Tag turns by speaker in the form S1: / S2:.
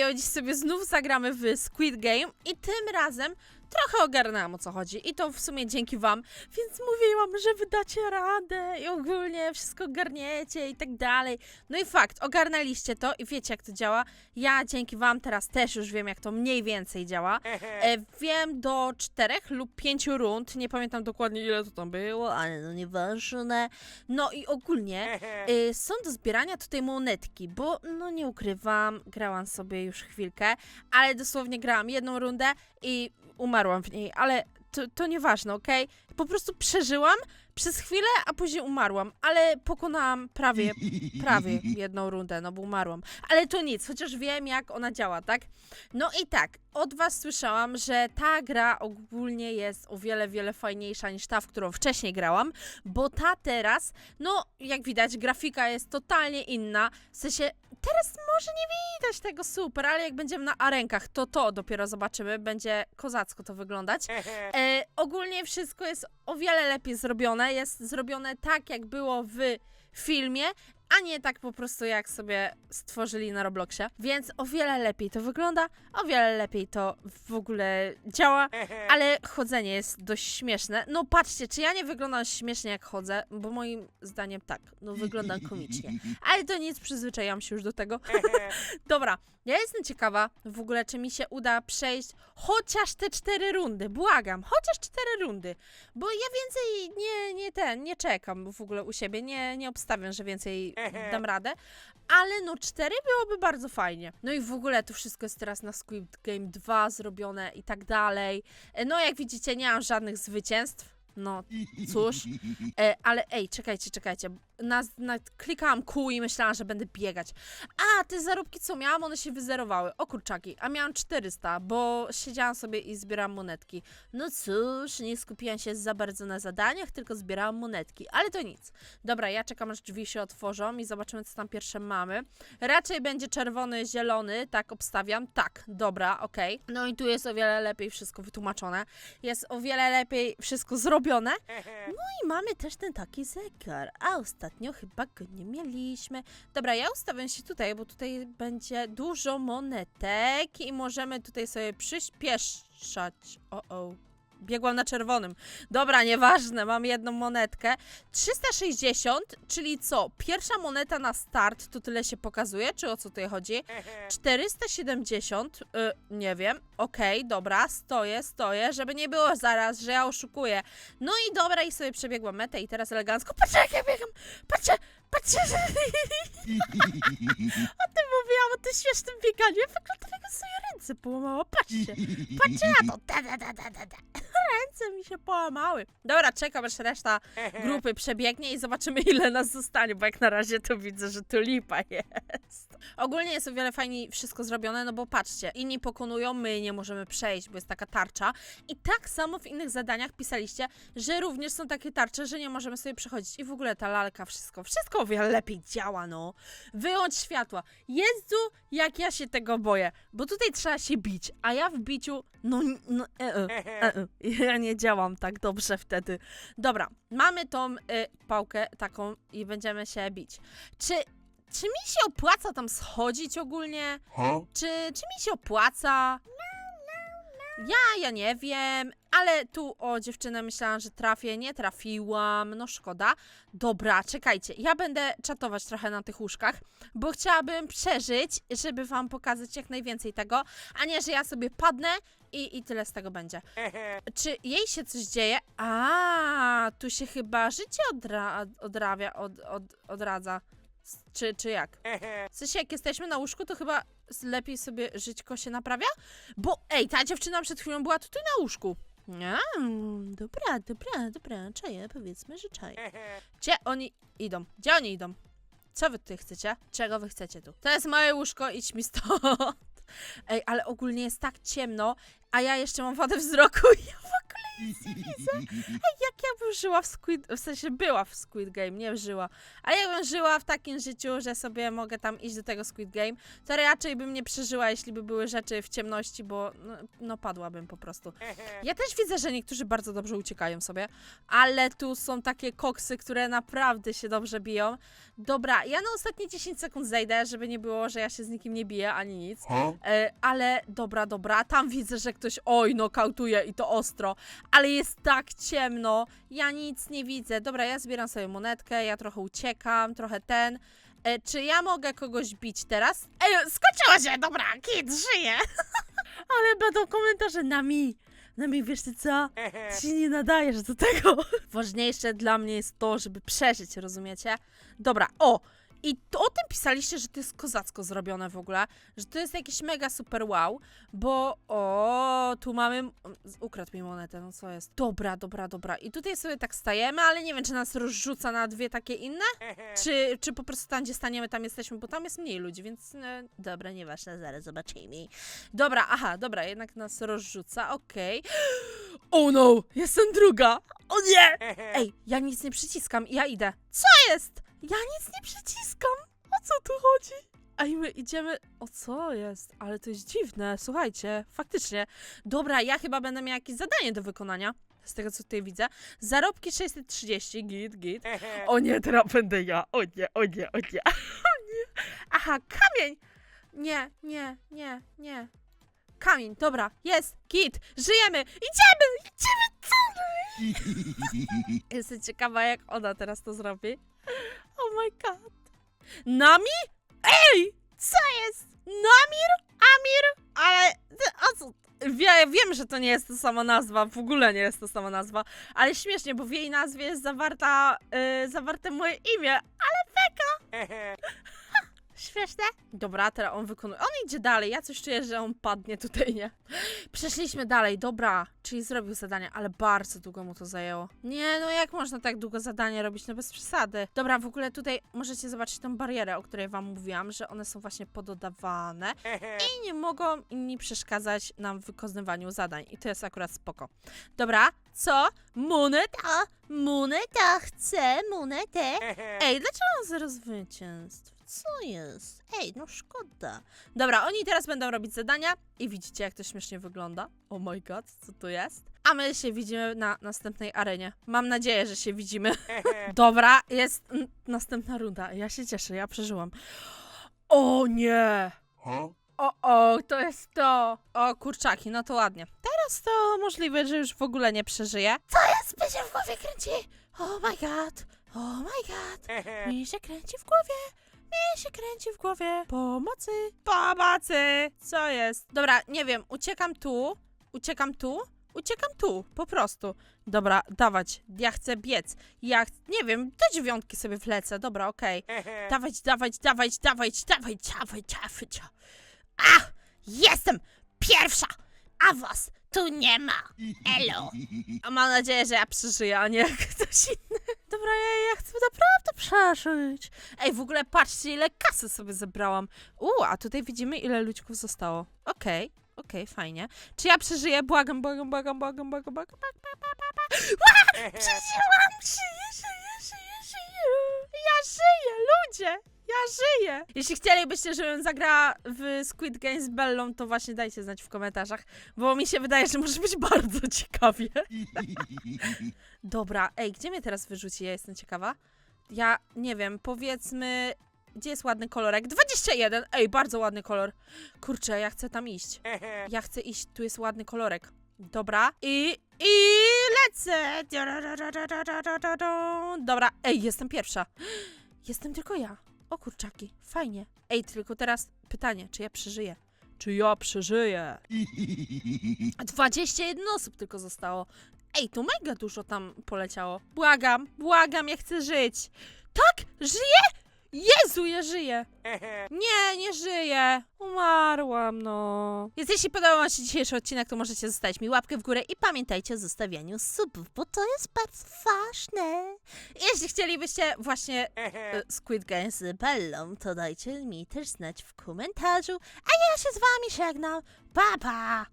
S1: Hejo, dziś sobie znów zagramy w Squid Game i tym razem trochę ogarnęłam o co chodzi i to w sumie dzięki wam, więc mówiłam, że wy dacie radę i ogólnie wszystko ogarniecie i tak dalej. No i fakt, ogarnęliście to i wiecie jak to działa. Ja dzięki wam teraz też już wiem jak to mniej więcej działa. E, wiem do czterech lub pięciu rund, nie pamiętam dokładnie ile to tam było, ale no nieważne. No i ogólnie y, są do zbierania tutaj monetki, bo no nie ukrywam, grałam sobie już chwilkę, ale dosłownie grałam jedną rundę i umarłam w niej, ale to, to nieważne, okej? Po prostu przeżyłam przez chwilę, a później umarłam, ale pokonałam prawie, prawie jedną rundę, no bo umarłam. Ale to nic, chociaż wiem jak ona działa, tak? No i tak, od was słyszałam, że ta gra ogólnie jest o wiele, wiele fajniejsza niż ta, w którą wcześniej grałam, bo ta teraz, no jak widać, grafika jest totalnie inna. W sensie, teraz może nie widać tego super, ale jak będziemy na arenkach, to to dopiero zobaczymy, będzie kozacko to wyglądać. E, ogólnie wszystko jest o wiele lepiej zrobione, jest zrobione tak, jak było w filmie, a nie tak po prostu jak sobie stworzyli na Robloxie. Więc o wiele lepiej to wygląda, o wiele lepiej to w ogóle działa, ale chodzenie jest dość śmieszne. No patrzcie, czy ja nie wyglądam śmiesznie jak chodzę, bo moim zdaniem tak, no wyglądam komicznie. Ale to nic, przyzwyczaiłam się już do tego. Dobra, ja jestem ciekawa w ogóle, czy mi się uda przejść chociaż te cztery rundy. Błagam, chociaż cztery rundy. Bo ja więcej nie, nie ten, nie czekam w ogóle u siebie. Nie, nie obstawiam, że więcej dam radę. Ale no cztery byłoby bardzo fajnie. No i w ogóle to wszystko jest teraz na Squid Game 2 zrobione i tak dalej. E, No jak widzicie, nie mam żadnych zwycięstw. No cóż, e, ale ej, czekajcie, czekajcie. Na, na, klikałam kół i myślałam, że będę biegać. A, te zarobki, co miałam, one się wyzerowały. O kurczaki, a miałam 400, bo siedziałam sobie i zbierałam monetki. No cóż, nie skupiłam się za bardzo na zadaniach, tylko zbierałam monetki, ale to nic. Dobra, ja czekam, aż drzwi się otworzą i zobaczymy, co tam pierwsze mamy. Raczej będzie czerwony, zielony, tak obstawiam. Tak, dobra, okej. No i tu jest o wiele lepiej wszystko wytłumaczone. Jest o wiele lepiej wszystko zrobione. No i mamy też ten taki zegar, a chyba go nie mieliśmy. Dobra, ja ustawiam się tutaj, bo tutaj będzie dużo monetek i możemy tutaj sobie przyspieszać. O, o. Biegłam na czerwonym. Dobra, nieważne, mam jedną monetkę. 360, czyli co? Pierwsza moneta na start, to tyle się pokazuje, czy o co tutaj chodzi? 470, y, nie wiem. Okej, dobra, stoję, stoję, żeby nie było zaraz, że ja oszukuję. No i dobra, i sobie przebiegłam metę i teraz elegancko. Patrzcie, jak ja biegam! Patrzcie, patrzcie! o tym mówiłam, o tym śmiesznym bieganiu. Ja wygląda jak sobie ręce połamała. Patrzcie, patrzcie na to. Da, da, da, da, da, da. Ręce mi się połamały. Dobra, czekam, aż reszta grupy przebiegnie i zobaczymy, ile nas zostanie, bo jak na razie to widzę, że tu lipa jest. Ogólnie jest o wiele fajniej wszystko zrobione, no bo patrzcie, inni pokonują, my nie możemy przejść, bo jest taka tarcza. I tak samo w innych zadaniach pisaliście, że również są takie tarcze, że nie możemy sobie przechodzić. I w ogóle ta lalka, wszystko, wszystko o wiele lepiej działa, no. Wyłącz światła. Jezu, jak ja się tego boję, bo tutaj trzeba się bić, a ja w biciu, no, no e, e, e, e. ja nie działam tak dobrze wtedy. Dobra, mamy tą y, pałkę taką i będziemy się bić. Czy, czy mi się opłaca tam schodzić ogólnie? Czy, czy mi się opłaca? Ja, ja nie wiem, ale tu o dziewczynę myślałam, że trafię, nie trafiłam, no szkoda. Dobra, czekajcie, ja będę czatować trochę na tych łóżkach, bo chciałabym przeżyć, żeby wam pokazać jak najwięcej tego, a nie, że ja sobie padnę i, i tyle z tego będzie. Czy jej się coś dzieje? A, tu się chyba życie odra odrawia, od od odradza. Czy, czy jak? W sensie, jak jesteśmy na łóżku, to chyba lepiej sobie żyćko się naprawia? Bo, ej, ta dziewczyna przed chwilą była tutaj na łóżku. A, dobra, dobra, dobra, czaję, powiedzmy, że czaję. Gdzie oni idą? Gdzie oni idą? Co wy tutaj chcecie? Czego wy chcecie tu? To jest moje łóżko, idź mi stąd. Ej, ale ogólnie jest tak ciemno, a ja jeszcze mam wadę wzroku i ja nie widzę. Ej, jak jakbym żyła w Squid, w sensie była w Squid Game, nie żyła, ale jakbym żyła w takim życiu, że sobie mogę tam iść do tego Squid Game, to raczej bym nie przeżyła, jeśli by były rzeczy w ciemności, bo no, no padłabym po prostu. Ja też widzę, że niektórzy bardzo dobrze uciekają sobie, ale tu są takie koksy, które naprawdę się dobrze biją. Dobra, ja na ostatnie 10 sekund zejdę, żeby nie było, że ja się z nikim nie biję, ani nic. E, ale dobra, dobra, tam widzę, że ktoś oj, nokautuje i to ostro, ale jest tak ciemno, ja nic nie widzę. Dobra, ja zbieram sobie monetkę, ja trochę uciekam, trochę ten. E, czy ja mogę kogoś bić teraz? Ej, skończyło się, dobra, kid, żyje. ale będą komentarze na mi. Na mi, wiesz ty co? Się nie nadajesz do tego. Ważniejsze dla mnie jest to, żeby przeżyć, rozumiecie? Dobra, o! I to, o tym pisaliście, że to jest kozacko zrobione w ogóle, że to jest jakiś mega super wow, bo o, tu mamy, ukradł mi monetę, no co jest? Dobra, dobra, dobra. I tutaj sobie tak stajemy, ale nie wiem, czy nas rozrzuca na dwie takie inne, czy, czy po prostu tam, gdzie staniemy, tam jesteśmy, bo tam jest mniej ludzi, więc e, dobra, nieważne, zaraz zobaczymy. Dobra, aha, dobra, jednak nas rozrzuca, okej. Oh no, jestem druga! O nie! Ej, ja nic nie przyciskam, ja idę. Co jest? Ja nic nie przyciskam! O co tu chodzi? Ej, my idziemy... O co jest? Ale to jest dziwne, słuchajcie, faktycznie. Dobra, ja chyba będę miała jakieś zadanie do wykonania. Z tego, co tutaj widzę. Zarobki 630, git, git. O nie, teraz będę ja. O nie, o nie, o nie. O nie. Aha, kamień! Nie, nie, nie, nie. Kamień, dobra, jest, git, żyjemy, idziemy, idziemy, co? Jestem ciekawa, jak ona teraz to zrobi. Oh my god. Nami? Ej! Co jest? Namir? Amir? Ale... A co? Wie, wiem, że to nie jest to sama nazwa, w ogóle nie jest to sama nazwa, ale śmiesznie, bo w jej nazwie jest zawarta, y, zawarte moje imię, ale Beka! Śmieszne? Dobra, teraz on wykonuje. On idzie dalej. Ja coś czuję, że on padnie tutaj, nie? Przeszliśmy dalej, dobra. Czyli zrobił zadanie, ale bardzo długo mu to zajęło. Nie, no jak można tak długo zadanie robić? No bez przesady. Dobra, w ogóle tutaj możecie zobaczyć tą barierę, o której wam mówiłam, że one są właśnie pododawane i nie mogą inni przeszkadzać nam w wykonywaniu zadań. I to jest akurat spoko. Dobra, co? Moneta! Moneta! Chcę monetę! Ej, dlaczego mam zero zwycięstw? Co jest? Ej, no szkoda. Dobra, oni teraz będą robić zadania i widzicie, jak to śmiesznie wygląda. Oh my god, co to jest? A my się widzimy na następnej arenie. Mam nadzieję, że się widzimy. Dobra, jest następna runda. Ja się cieszę, ja przeżyłam. O nie! O, o, to jest to. O, kurczaki, no to ładnie. Teraz to możliwe, że już w ogóle nie przeżyję. Co jest? Mi się w głowie kręci. Oh my god. Oh my god. Mi się kręci w głowie. Mi się kręci w głowie. Pomocy. Pomocy. Co jest? Dobra, nie wiem, uciekam tu. Uciekam tu. Uciekam tu, po prostu. Dobra, dawać. Ja chcę biec. Ja, ch- nie wiem, do dziewiątki sobie wlecę. Dobra, okej. Dawać, dawać, dawać, dawać, dawać, dawać, dawać. A! Jestem pierwsza! A was tu nie ma! Elo! A mam nadzieję, że ja przeżyję, a nie jak ktoś inny dobra, ja, ja chcę naprawdę przeżyć. Ej, w ogóle patrzcie, ile kasy sobie zebrałam. U, a tutaj widzimy, ile ludźków zostało. Okej, okay, okej, okay, fajnie. Czy ja przeżyję? Błagam, błagam, błagam, błagam, błagam, błagam. błagam. Przeżyłam się! Żyję! Jeśli chcielibyście, żebym zagrała w Squid Game z Bellą, to właśnie dajcie znać w komentarzach, bo mi się wydaje, że może być bardzo ciekawie. Dobra, ej, gdzie mnie teraz wyrzuci? Ja jestem ciekawa. Ja nie wiem, powiedzmy. Gdzie jest ładny kolorek? 21! Ej, bardzo ładny kolor. Kurczę, ja chcę tam iść. Ja chcę iść, tu jest ładny kolorek. Dobra. I. I lecę! Dobra, ej, jestem pierwsza. Jestem tylko ja. O kurczaki, fajnie. Ej, tylko teraz pytanie, czy ja przeżyję? Czy ja przeżyję? 21 osób tylko zostało. Ej, to mega dużo tam poleciało. Błagam, błagam, ja chcę żyć. Tak? Żyję? Jezu, ja żyję. Nie, nie żyję. Umarłam, no. Więc jeśli podobał Wam się dzisiejszy odcinek, to możecie zostawić mi łapkę w górę i pamiętajcie o zostawianiu subów, bo to jest bardzo ważne. Jeśli chcielibyście właśnie e, Squid Game z Bellą, to dajcie mi też znać w komentarzu. A ja się z Wami żegnam. Pa, pa!